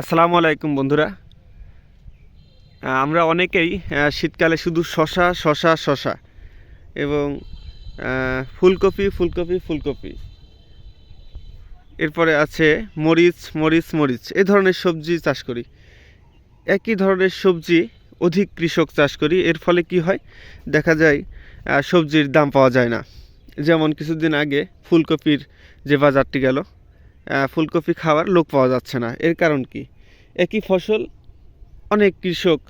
আসসালামু আলাইকুম বন্ধুরা। আমরা অনেকেই শীতকালে শুধু শশা শশা শশা এবং ফুলকপি ফুলকপি ফুলকপি। এরপরে আছে মরিচ মরিচ মরিচ। এই ধরনের সবজি চাষ করি। একই ধরনের সবজি অধিক কৃষক চাষ করি। এর ফলে কি হয়? দেখা যায় সবজির দাম পাওয়া যায় না। যেমন কিছুদিন আগে ফুলকপির যে বাজারটি গেল ফুলকপি খাওয়ার লোক পাওয়া যাচ্ছে না। এর কারণ কি? একই ফসল অনেক কৃষক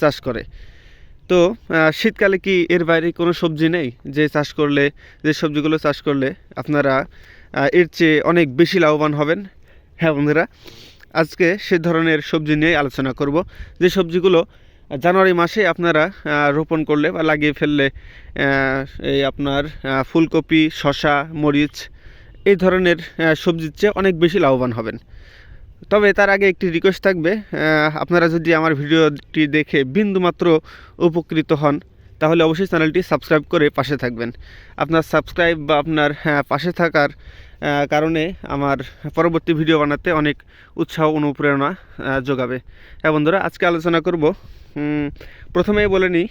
চাষ করে। তো শীতকালে কি এর বাইরে কোনো সবজি নেই? যে চাষ করলে, যে সবজিগুলো চাষ করলে আপনারা এর চেয়ে অনেক বেশি লাভবান হবেন। হ্যাঁ বন্ধুরা, আজকে সে ধরনের সবজি নিয়ে আলোচনা করব। যে সবজিগুলো জানুয়ারি মাসে আপনারা রোপণ করলে বা লাগিয়ে ফেললে এই আপনার ফুলকপি শশা মরিচ এই ধরনের সবজির চেয়ে অনেক বেশি লাভবান হবেন। তবে তার আগে একটি রিকোয়েস্ট থাকবে আপনারা যদি আমার ভিডিওটি দেখে বিন্দুমাত্র উপকৃত হন, তাহলে অবশ্যই চ্যানেলটি সাবস্ক্রাইব করে পাশে থাকবেন। আপনার সাবস্ক্রাইব বা আপনার পাশে থাকার কারণে আমার পরবর্তী ভিডিও বানাতে অনেক উৎসাহ অনুপ্রেরণা যোগাবে। হ্যাঁ বন্ধুরা, আজকে আলোচনা করব প্রথমেই বলে নিই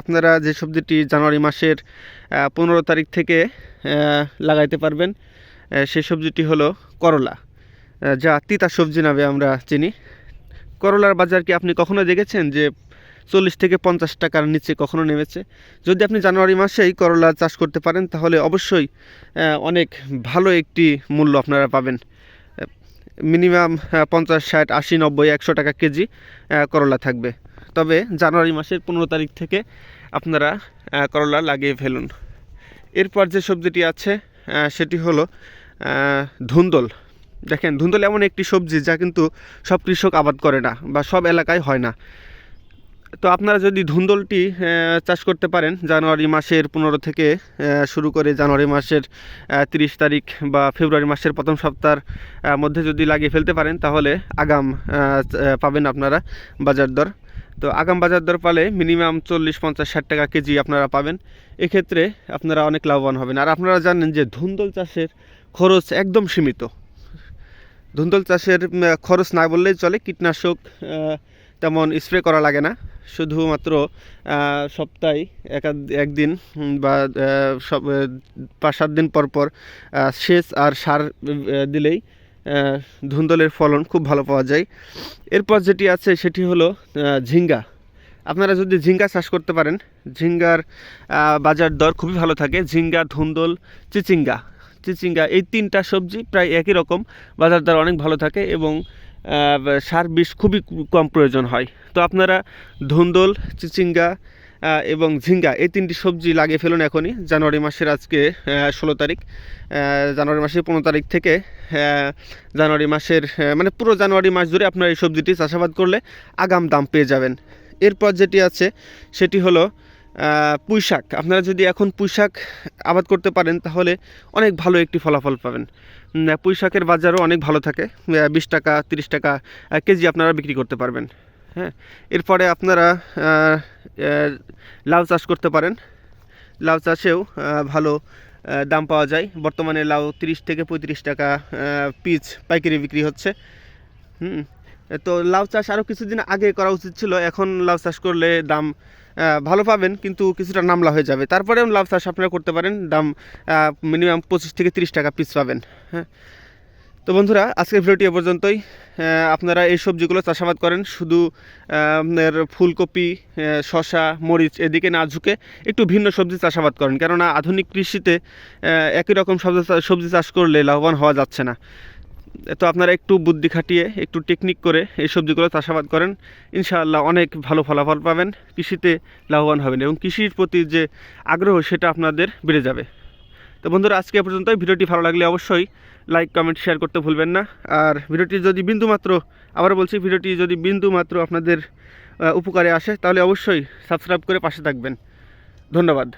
আপনারা যে সবজিটি জানুয়ারি মাসের পনেরো তারিখ থেকে লাগাইতে পারবেন সেই সবজিটি হলো করলা। যা তিতা সবজি নামে আমরা চিনি। করলার বাজার কি আপনি কখনো দেখেছেন যে চল্লিশ থেকে পঞ্চাশ টাকার নিচে কখনো নেমেছে? যদি আপনি জানুয়ারি মাসেই করলা চাষ করতে পারেন, তাহলে অবশ্যই অনেক ভালো একটি মূল্য আপনারা পাবেন। মিনিমাম পঞ্চাশ, ষাট, আশি, নব্বই, একশো টাকা কেজি করলা থাকবে। তবে জানুয়ারি মাসের পনেরো তারিখ থেকে আপনারা করলা লাগিয়ে ফেলুন। এরপর যে সবজিটি আছে সেটি হলো ধুন্দল। দেখেন, ধুন্দল এমন একটি সবজি যা কিন্তু সব কৃষক আবাদ করে না বা সব এলাকায় হয় না। তো আপনারা যদি ধুন্দলটি চাষ করতে পারেন, জানুয়ারি মাসের পনেরো থেকে শুরু করে জানুয়ারি মাসের তিরিশ তারিখ বা ফেব্রুয়ারি মাসের প্রথম সপ্তাহের মধ্যে যদি লাগিয়ে ফেলতে পারেন, তাহলে আগাম পাবেন আপনারা বাজার দর। তো আগাম বাজার দর পালে মিনিমাম চল্লিশ, পঞ্চাশ, ষাট টাকা কেজি আপনারা পাবেন। এক্ষেত্রে আপনারা অনেক লাভবান হবেন। আর আপনারা জানেন যে ধুন্দল চাষের খরচ একদম সীমিত। ধুন্দল চাষের খরচ না বললেই চলে, কীটনাশক তেমন স্প্রে করা লাগে না। শুধুমাত্র সপ্তাহে এক একদিন বা সব, পাঁচ, সাত দিন পর পর সেচ আর সার দিলেই ধুন্দলের ফলন খুব ভালো পাওয়া যায়। এরপর যেটি আছে সেটি হলো ঝিঙ্গা। আপনারা যদি ঝিঙ্গা চাষ করতে পারেন, ঝিঙ্গার বাজার দর খুবই ভালো থাকে। ঝিঙ্গা, ধুন্দল, চিচিঙ্গা। চিচিঙ্গা এই তিনটা সবজি প্রায় একই রকম, বাজার দর অনেক ভালো থাকে এবং সার বিষ খুবই কম প্রয়োজন হয়। তো আপনারা ধুন্দল, চিচিঙ্গা এবং ঝিঙ্গা, এই তিনটি সবজি লাগিয়ে ফেলুন এখনই, জানুয়ারি মাসের আজকে ষোলো তারিখ। জানুয়ারি মাসের পনেরো তারিখ থেকে জানুয়ারি মাসের মানে পুরো জানুয়ারি মাস ধরে আপনার এই সবজিটি চাষাবাদ করলে আগাম দাম পেয়ে যাবেন। এরপর যেটি আছে, সেটি হলো পুঁই শাক। আপনারা যদি এখন পুঁই শাক আবাদ করতে পারেন, তাহলে অনেক ভালো একটি ফলাফল পাবেন। পুঁই শাকের বাজারও অনেক ভালো থাকে। বিশ টাকা, তিরিশ টাকা কেজি আপনারা বিক্রি করতে পারবেন। হ্যাঁ? এরপরে আপনারা লাউ চাষ করতে পারেন। লাউ চাষেও ভালো দাম পাওয়া যায়। বর্তমানে লাউ তিরিশ থেকে পঁয়ত্রিশ টাকা পিচ পাইকারি বিক্রি হচ্ছে। হুম? তো লাউ চাষ আরও কিছুদিন আগে করা উচিত ছিল। এখন লাউ চাষ করলে দাম ভালো পাবেন, কিন্তু কিছুটা নামলা হয়ে যাবে। তারপরেও লাউ চাষ আপনারা করতে পারেন। দাম মিনিমাম পঁচিশ থেকে তিরিশ টাকা পিস পাবেন। হ্যাঁ? তো বন্ধুরা, আজকের ভিডিওটি এ পর্যন্তই। আপনারা এই সবজিগুলো চাষাবাদ করেন, শুধু আপনার ফুলকপি শসা, মরিচ এদিকে না ঝুঁকে একটু ভিন্ন সবজি চাষাবাদ করেন। কেননা আধুনিক কৃষিতে একই রকম সবজি সবজি চাষ করলে লাভবান হওয়া যাচ্ছে না। তো আপনারা একটু বুদ্ধি খাটিয়ে, একটু টেকনিক করে এই সবজিগুলো চাষাবাদ করেন। ইনশাআল্লাহ অনেক ভালো ফলাফল পাবেন, কৃষিতে লাভবান হবেন এবং কৃষির প্রতি যে আগ্রহ, সেটা আপনাদের বেড়ে যাবে। তো বন্ধুরা, আজকে পর্যন্ত ভিডিওটি ভালো লাগলে অবশ্যই লাইক কমেন্ট শেয়ার করতে ভুলবেন না। আর ভিডিওটি যদি বিন্দুমাত্র আবার বলছি, ভিডিওটি যদি বিন্দুমাত্র আপনাদের উপকারে আসে, তাহলে অবশ্যই সাবস্ক্রাইব করে পাশে থাকবেন। ধন্যবাদ।